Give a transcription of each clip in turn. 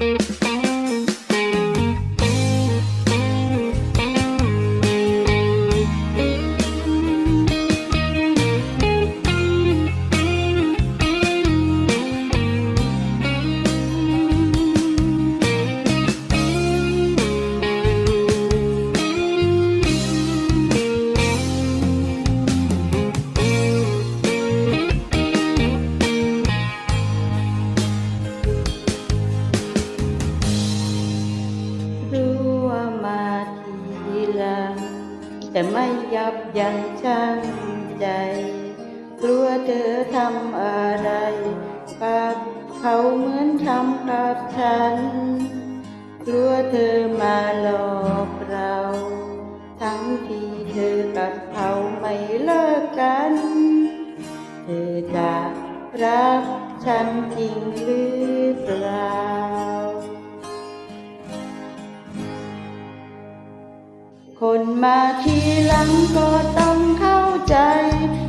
รู้ แต่ไม่ยับยั้งชั่งใจ กลัวเธอทำอะไรกับเขาเหมือนทำกับฉัน กลัวเธอมาหลอกเรา ทั้งที่เธอกับเขาไม่เลิกกัน เธอจะรักฉันจริงหรือ คนมาทีหลังก็ต้องเข้าใจ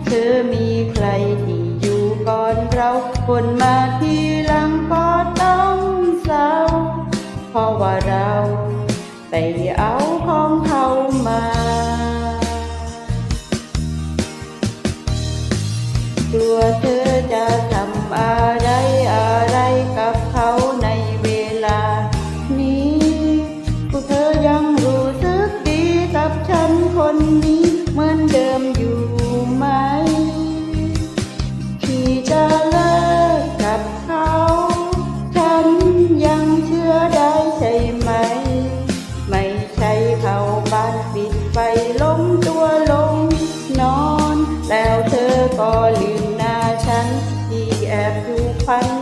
เธอมีใครที่อยู่ก่อนเรา คนมาที คนนี้เหมือนเดิมอยู่ไหม ที่จะเลิกกับเขา ฉันยังเชื่อได้ใช่ไหม ไม่ใช่เขาบ้านปิดไฟล้มตัวลงนอน แล้วเธอก็ลืมหน้าฉันที่แอบดูพัน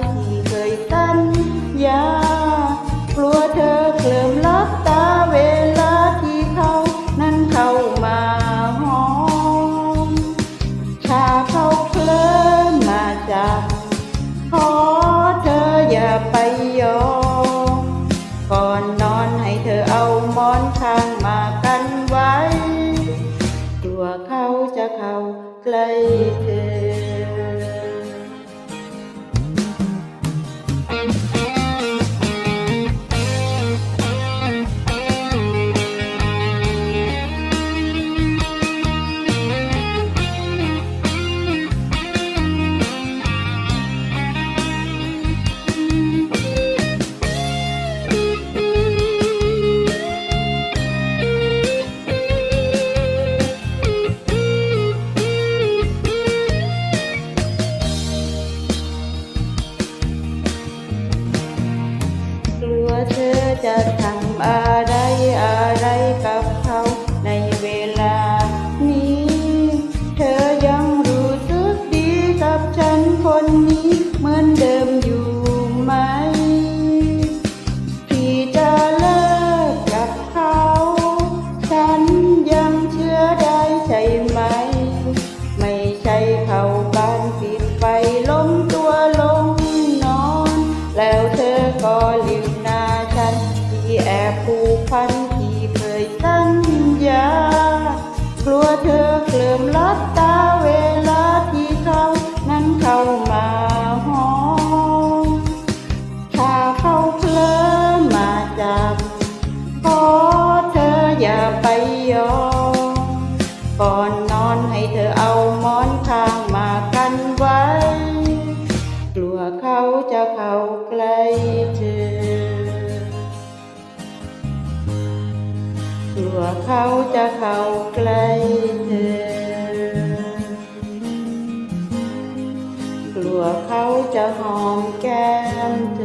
อาหมอนข้างมากันไว้ ตัวเขาจะเข้าใกล้ เธอจะทำอะไรอะไรกับเขาในเวลานี้ เธอยังรู้สึกดีกับฉันคนนี้เหมือนเดิมอยู่ไหมที่จะเลิกกับเขา ฉันยังเชื่อได้ใช่ไหม ไม่ใช่เขาบ้า ผูกพันที่เคยสัญญากลัวเธอเคลิมลับตาเวลาที่เขานั้นเข้ามาหอมถ้าเขาเคลิ้มมาจับขอเธออย่าไปยอมก่อนนอนให้เธอเอาหมอนข้างมากันไว้ กลัวเขาจะเข้าใกล้ เขาจะเข้าใกล้เธอกลัวเขาจะหอมแก้มเธอ